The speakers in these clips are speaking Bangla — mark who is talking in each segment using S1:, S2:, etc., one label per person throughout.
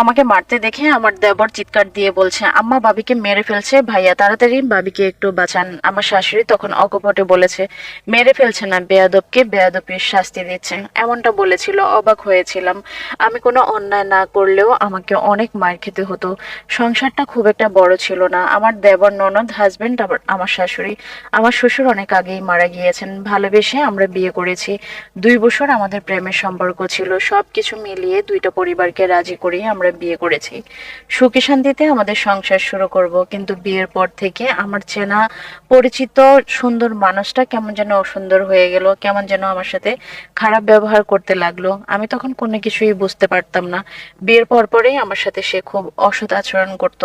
S1: আমাকে মারতে দেখে আমার দেবর চিৎকার দিয়ে বলছে, আম্মা, বাবিকে মেরে ফেলছে, ভাইয়া, তাড়াতাড়ি বাবিকে একটু বাঁচান। আমার শাশুড়ি তখন অকপটে বলেছে, মেরে ফেলছে না, বেয়াদবকে বেয়াদবের শাস্তি দিচ্ছে এমনটা বলেছিল, অবাক হয়েছিলাম। আমি কোনো অন্যায় না করলেও আমাকে অনেক মার খেতে হতো। সংসারটা খুব একটা বড় ছিল না। আমার দেবর ননদ হাজবেন্ড আবার আমার শাশুড়ি। আমার শ্বশুর অনেক আগেই মারা গিয়েছেন। ভালোবেসে আমরা বিয়ে করেছি। দুই বছর আমাদের প্রেমের সম্পর্ক ছিল। সবকিছু মিলিয়ে দুইটা পরিবারকে রাজি করিয়ে আমরা বিয়ে করেছি। সুখে শান্তিতে আমাদের সংসার শুরু করব, কিন্তু বিয়ের পর থেকে আমার চেনা পরিচিত সুন্দর মানুষটা কেমন যেন অসুন্দর হয়ে গেল, কেমন যেন আমার সাথে খারাপ ব্যবহার করতে লাগল। আমি তখন কোনো কিছুই বুঝতে পারতাম না। বিয়ের পর পরেই আমার সাথে সে খুব অসৎ আচরণ করত।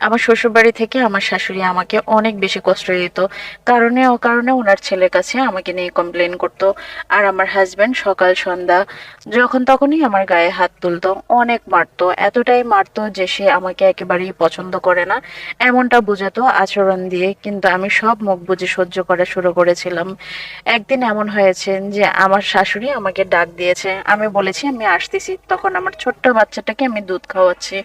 S1: আমার শ্বশুরবাড়ি থেকে আমার শাশুড়ি আমাকে অনেক বেশি কষ্ট দিত। কারণে অকারণে ওনার ছেলের কাছে আমাকে নিয়ে কমপ্লেন করত। আর আমার হাজবেন্ড সকাল সন্ধ্যা যখন তখনই আমার গায়ে হাত তুলতো, অনেক মারতো। এতটাই মারতো যে সে আমাকে একেবারেই পছন্দ করে না। এমনটা বোঝাতো আচরণ দিয়ে, কিন্তু আমি সব মুখ বুঝে সহ্য করা শুরু করেছিলাম। একদিন এমন হয়েছে যে আমার শাশুড়ি আমাকে ডাক দিয়েছে। আমি বলেছি, আমি আসতেছি। তখন আমার ছোট্ট বাচ্চাটাকে আমি দুধ খাওয়াচ্ছি।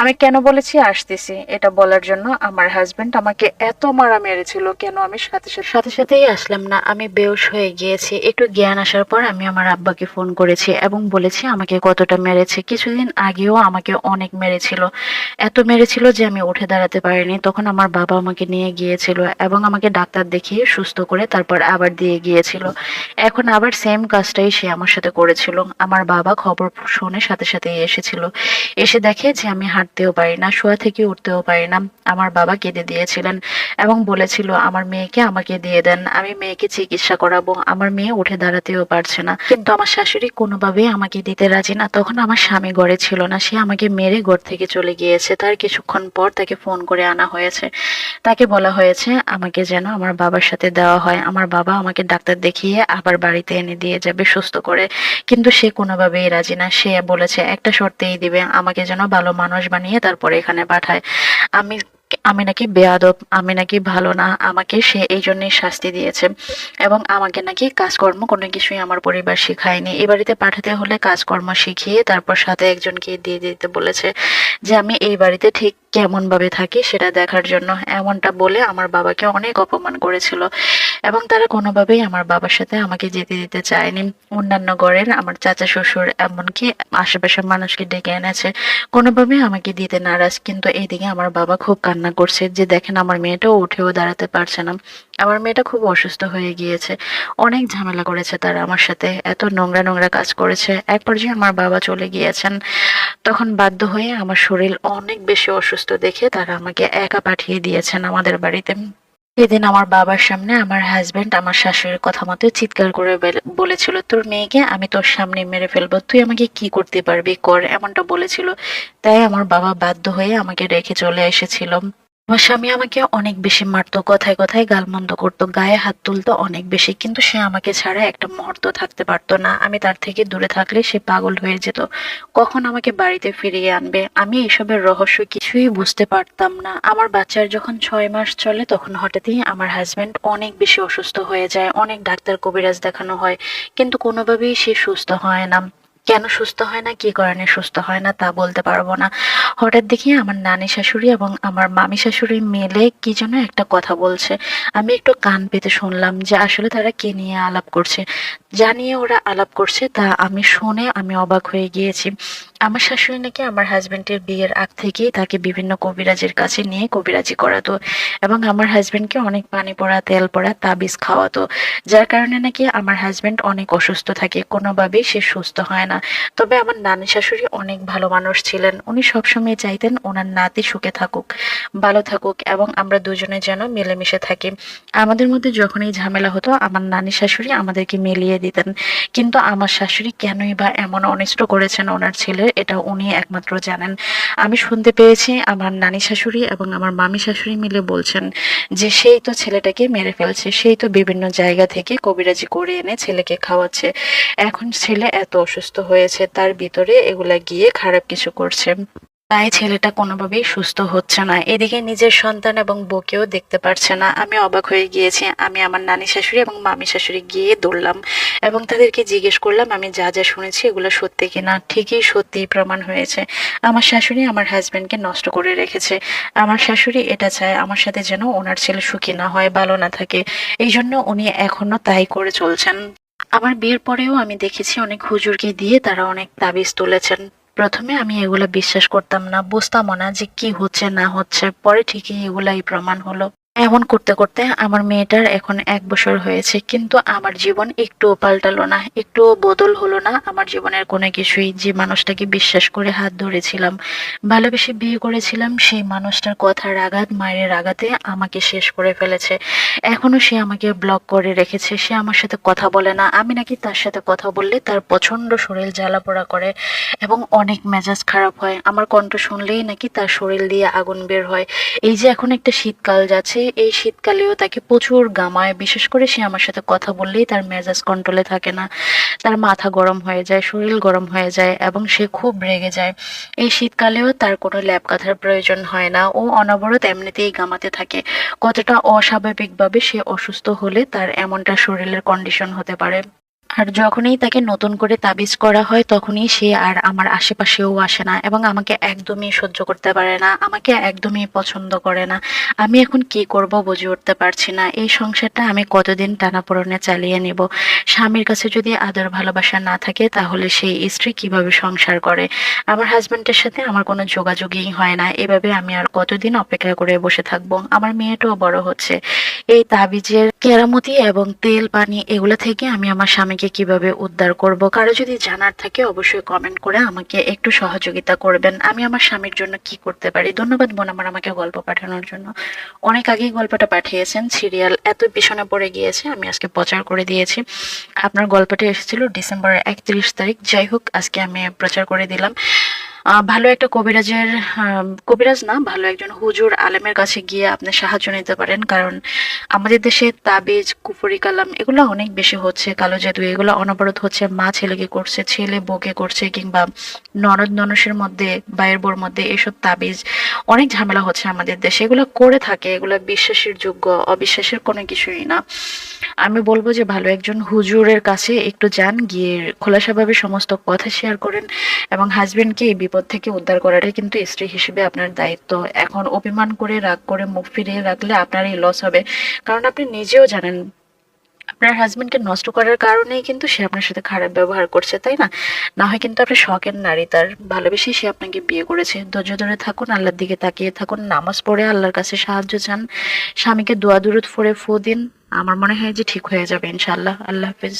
S1: আমি কেন বলেছি আসতেছি? এটা বলার জন্য আমার হাজবেন্ড আমাকে এত মারা মেরেছিল, কেন আমি সাথে সাথে সাথে সাথেই আসলাম না, আমি বেউস হয়ে গিয়েছি। একটু জ্ঞান আসার পর আমি আমার আব্বাকে ফোন করেছি এবং বলেছি, আমাকে কতটা মেরেছে? কিছুদিন আগেও আমাকে অনেক মেরেছিল। এত মেরেছিল যে আমি উঠে দাঁড়াতে পারিনি। তখন আমার বাবা আমাকে নিয়ে গিয়েছিল এবং আমাকে ডাক্তার দেখিয়ে সুস্থ করে তারপর আবার দিয়ে গিয়েছিল। এখন আবার সেম কাজটাই সে আমার সাথে করেছিল। আমার বাবা খবর শুনে সাথে সাথে এসেছিল। এসে দেখে যে আমি হাঁটতেও পারি না, শোয়া থেকে উঠতেও পারি না। আমার বাবা কেঁদে দিয়েছিলেন এবং বলেছিল, আমার মেয়েকে আমাকে দিয়ে দেন, আমি মেয়েকে চিকিৎসা করাবো, আমার মেয়ে উঠে দাঁড়াতেও পারছে না। কিন্তু আমার শাশুড়ি কোনোভাবেই আমাকে দিতে রাজি না। তখন আমার স্বামী ঘরে ছিল না, সে আমাকে মেরে ঘর থেকে চলে গিয়েছে। তার কিছুক্ষণ পর তাকে ফোন করে আনা হয়েছে। তাকে বলা হয়েছে, আমাকে যেন আমার বাবার সাথে দেওয়া হয়। আমার বাবা আমাকে ডাক্তার দেখিয়ে আবার বাড়িতে এনে দিয়ে যাবে সুস্থ করে। কিন্তু সে কোনোভাবেই রাজি না। সে বলেছে, একটা শর্তেই দিবে, আমাকে যেন ভালো মানুষ বানিয়ে তারপরে এখানে পাঠায়। আমি আমি নাকি বেয়াদব, আমি নাকি ভালো না, আমাকে সে এই জন্যই শাস্তি দিয়েছে। এবং আমাকে নাকি কাজকর্ম কোনো কিছুই আমার পরিবার শেখায়নি। এ বাড়িতে পাঠাতে হলে কাজকর্ম শিখিয়ে তারপর সাথে একজনকে দিয়ে দিতে বলেছে যে, আমি এই বাড়িতে ঠিক কেমন ভাবে থাকি সেটা দেখার জন্য এমনটা বলে আমার বাবাকে অনেক অপমান করেছিল। এবং তারা কোনোভাবেই আমার বাবার সাথে আমাকে যেতে দিতে চায়নি। অন্যান্য ঘরের আমার চাচা, শ্বশুর এমনকি আশেপাশের মানুষকে ডেকে এনেছে। কোনোভাবেই আমাকে দিতে নারাজ। কিন্তু এইদিকে আমার বাবা খুব কান্না করছে যে, দেখেন, আমার মেয়েটাও উঠেও দাঁড়াতে পারছে না। আমার মেয়েটা খুব অসুস্থ হয়ে গিয়েছে। অনেক ঝামেলা করেছে তারা আমার সাথে। এত নোংরা নোংরা কাজ করেছে। এক পর্যায়ে আমার বাবা চলে গিয়েছেন। তখন বাধ্য হয়ে আমার শরীর অনেক বেশি অসুস্থ দেখে তারা আমাকে একা পাঠিয়ে দিয়েছেন আমাদের বাড়িতে। সেদিন আমার বাবার সামনে আমার হাজবেন্ড আমার শাশুড়ির কথা মতো চিৎকার করে বেল- বলেছিল, তোর মেয়েকে আমি তোর সামনে মেরে ফেলব, তুই আমাকে কি করতে পারবি? কর। এমনটা বলেছিল, তাই আমার বাবা বাধ্য হয়ে আমাকে রেখে চলে এসেছিল। আমার স্বামী আমাকে অনেক বেশি মারতো, কথায় কথায় গালমন্দ করতো, গায়ে হাত তুলতো অনেক বেশি, কিন্তু সে আমাকে ছাড়া একটা মুহূর্ত থাকতে পারতো না। আমি তার থেকে দূরে থাকলে সে পাগল হয়ে যেত। কখন আমাকে বাড়িতে ফিরিয়ে আনবে? আমি এসবের রহস্য কিছুই বুঝতে পারতাম না। আমার বাচ্চার যখন ছয় মাস চলে, তখন হঠাৎই আমার হাজবেন্ড অনেক বেশি অসুস্থ হয়ে যায়, অনেক ডাক্তার কবিরাজ দেখানো হয়, কিন্তু কোনোভাবেই সে সুস্থ হয় না। কেন সুস্থ হয় না, কি কারণে সুস্থ হয় না তা বলতে পারব না। হঠাৎ দেখি আমার নানি শাশুড়ি এবং আমার মামি শাশুড়ি মেলে কি যেন একটা কথা বলছে। আমি একটু কান পেতে শুনলাম যে আসলে তারা কে নিয়ে আলাপ করছে। যা নিয়ে ওরা আলাপ করছে, তা আমি শুনে আমি অবাক হয়ে গিয়েছি। আমার শাশুড়ি নাকি আমার হাজবেন্ডের বিয়ের আগ থেকেই তাকে বিভিন্ন কবিরাজের কাছে নিয়ে কবিরাজি করাতো এবং আমার হাজবেন্ডকে অনেক পানি পড়া, তেল পড়া, তাবিজ খাওয়াতো, যার কারণে নাকি আমার হাজবেন্ড অনেক অসুস্থ থাকে, কোনোভাবেই সে সুস্থ হয় না। তবে আমার নানি শাশুড়ি অনেক ভালো মানুষ ছিলেন, উনি সবসময় চাইতেন ওনার নাতি সুখে থাকুক, ভালো থাকুক এবং আমরা দুজনে যেন মিলেমিশে থাকি। আমাদের মধ্যে যখনই ঝামেলা হতো, আমার নানি শাশুড়ি আমাদেরকে মিলিয়ে দিতেন। কিন্তু আমার শাশুড়ি কেনই বা এমন অনিষ্ট করেছেন ওনার ছেলে, এটা উনি একমাত্র জানেন। আমি শুনতে পেয়েছি আমার নানি শাশুড়ি এবং আমার মামি শাশুড়ি মিলে বলছেন যে, সেই তো ছেলেটাকে মেরে ফেলছে, সেই তো বিভিন্ন জায়গা থেকে কবিরাজি করে এনে ছেলেকে খাওয়াচ্ছে। এখন ছেলে এত অসুস্থ হয়েছে, তার ভিতরে এগুলা গিয়ে খারাপ কিছু করছে। তাই ছেলেটা কোনোভাবেই সুস্থ হচ্ছে না। এদিকে নিজের সন্তান এবং বউকেও দেখতে পারছে না। আমি অবাক হয়ে গিয়েছি। আমি আমার নানি শাশুড়ি এবং মামি শাশুড়ি গিয়ে দৌড়লাম এবং তাদেরকে জিজ্ঞেস করলাম, আমি যা যা শুনেছি এগুলো সত্যি কিনা ঠিকই সত্যি প্রমাণ হয়েছে। আমার শাশুড়ি আমার হাজব্যান্ডকে নষ্ট করে রেখেছে। আমার শাশুড়ি এটা চায় আমার সাথে যেন ওনার ছেলে সুখী না হয়, ভালো না থাকে। এই জন্য উনি এখনও তাই করে চলছেন। আমার বিয়ের পরেও আমি দেখেছি অনেক হুজুরকে দিয়ে তারা অনেক তাবিজ তুলেছেন। প্রথমে আমি এগুলো বিশ্বাস করতাম না বুঝতাম না যে কি হচ্ছে, না হচ্ছে। পরে ঠিকই এগুলাই প্রমাণ হলো। এমন করতে করতে আমার মেয়েটার এখন এক বছর হয়েছে, কিন্তু আমার জীবন একটুও পাল্টালো না, একটুও বদল হলো না। আমার জীবনের কোনো কিছুই যে মানুষটাকে বিশ্বাস করে হাত ধরেছিলাম, ভালোবেসে বিয়ে করেছিলাম, সেই মানুষটার কথার আঘাত, মায়ের আঘাতে আমাকে শেষ করে ফেলেছে। এখনও সে আমাকে ব্লক করে রেখেছে, সে আমার সাথে কথা বলে না। আমি নাকি তার সাথে কথা বললে তার প্রচণ্ড শরীর জ্বালাপোড়া করে এবং অনেক মেজাজ খারাপ হয়। আমার কণ্ঠ শুনলেই নাকি তার শরীর দিয়ে আগুন বের হয়। এই যে এখন একটা শীতকাল যাচ্ছে এই শীতকালেও তাকে প্রচুর গামায়, বিশেষ করে সে আমার সাথে কথা বললেই তার মেজাজ কন্ট্রোলে থাকে না। তার মাথা গরম হয়ে যায়, শরীর গরম হয়ে যায় এবং সে খুব রেগে যায়। এই শীতকালেও তার কোনো ল্যাব কাঁথার প্রয়োজন হয় না। ও অনবরত এমনিতেই গামাতে থাকে। কতটা অস্বাভাবিকভাবে সে অসুস্থ হলে তার এমনটা শরীরের কন্ডিশন হতে পারে। আর যখনই তাকে নতুন করে তাবিজ করা হয়, তখনই সে আর আমার আশেপাশেও আসে না এবং আমাকে একদমই সহ্য করতে পারে না, আমাকে একদমই পছন্দ করে না। আমি এখন কি করব বুঝে উঠতে পারছি না। এই সংসারটা আমি কতদিন টানাপোড়েনে চালিয়ে নেব? স্বামীর কাছে যদি আদর ভালোবাসা না থাকে, তাহলে সেই স্ত্রী কীভাবে সংসার করে? আমার হাজবেন্ডের সাথে আমার কোনো যোগাযোগই হয় না। এভাবে আমি আর কতদিন অপেক্ষা করে বসে থাকব? আমার মেয়েটাও বড় হচ্ছে। এই তাবিজের কেরামতি এবং তেল, পানি এগুলো থেকে আমি আমার স্বামীকে কীভাবে উদ্ধার করব, কারও যদি জানার থাকে অবশ্যই কমেন্ট করে আমাকে একটু সহযোগিতা করবেন। আমি আমার স্বামীর জন্য কি করতে পারি? ধন্যবাদ বোন আমার আমাকে গল্প পাঠানোর জন্য। অনেক আগেই গল্পটা পাঠিয়েছেন সিরিয়াল এত পিছনে পড়ে গিয়েছে, আমি আজকে প্রচার করে দিয়েছি। আপনার গল্পটি এসেছিল ডিসেম্বরের একত্রিশ তারিখ। যাই হোক, আজকে আমি প্রচার করে দিলাম। ভালো একটা কবিরাজের কবিরাজ না, ভালো একজন হুজুর আলেমের কাছে গিয়ে আপনি সাহায্য নিতে পারেন। কারণ আমাদের দেশে তাবিজ, কুফরি, কালাম এগুলো অনেক বেশি হচ্ছে, কালো জাদু এগুলো অনবরত হচ্ছে। মা ছেলেকে করছে, ছেলে বউকে করছে কিংবা ননদ ননসের মধ্যে বাইয়ের বোর মধ্যে এসব তাবিজ অনেক ঝামেলা হচ্ছে আমাদের দেশে। এগুলো করে থাকে, এগুলো বিশ্বাসের যোগ্য, অবিশ্বাসের কোনো কিছুই না। আমি বলব যে ভালো একজন হুজুরের কাছে একটু যান, গিয়ে খোলাসাভাবে সমস্ত কথা শেয়ার করেন এবং হাজবেন্ডকে এই বিপদ থেকে উদ্ধার করাটাই কিন্তু স্ত্রী হিসেবে আপনার দায়িত্ব। এখন অভিমান করে, রাগ করে, মুখ ফিরিয়ে রাখলে আপনারই লস হবে। কারণ আপনি নিজেও জানেন, আপনার হাজবেন্ডকে নষ্ট করার কারণেই কিন্তু সে আপনার সাথে খারাপ ব্যবহার করছে, তাই না? না হয় কিন্তু আপনি শখের নারী, তার ভালোবেসেই সে আপনাকে বিয়ে করেছে। ধৈর্য ধরে থাকুন, আল্লাহর দিকে তাকিয়ে থাকুন, নামাজ পড়ে আল্লাহর কাছে সাহায্য চান। স্বামীকে দোয়া দুরুদ ফোরে ফু দিন। আমার মনে হয় যে ঠিক হয়ে যাবে, ইনশাআল্লাহ। আল্লাহ হাফিজ।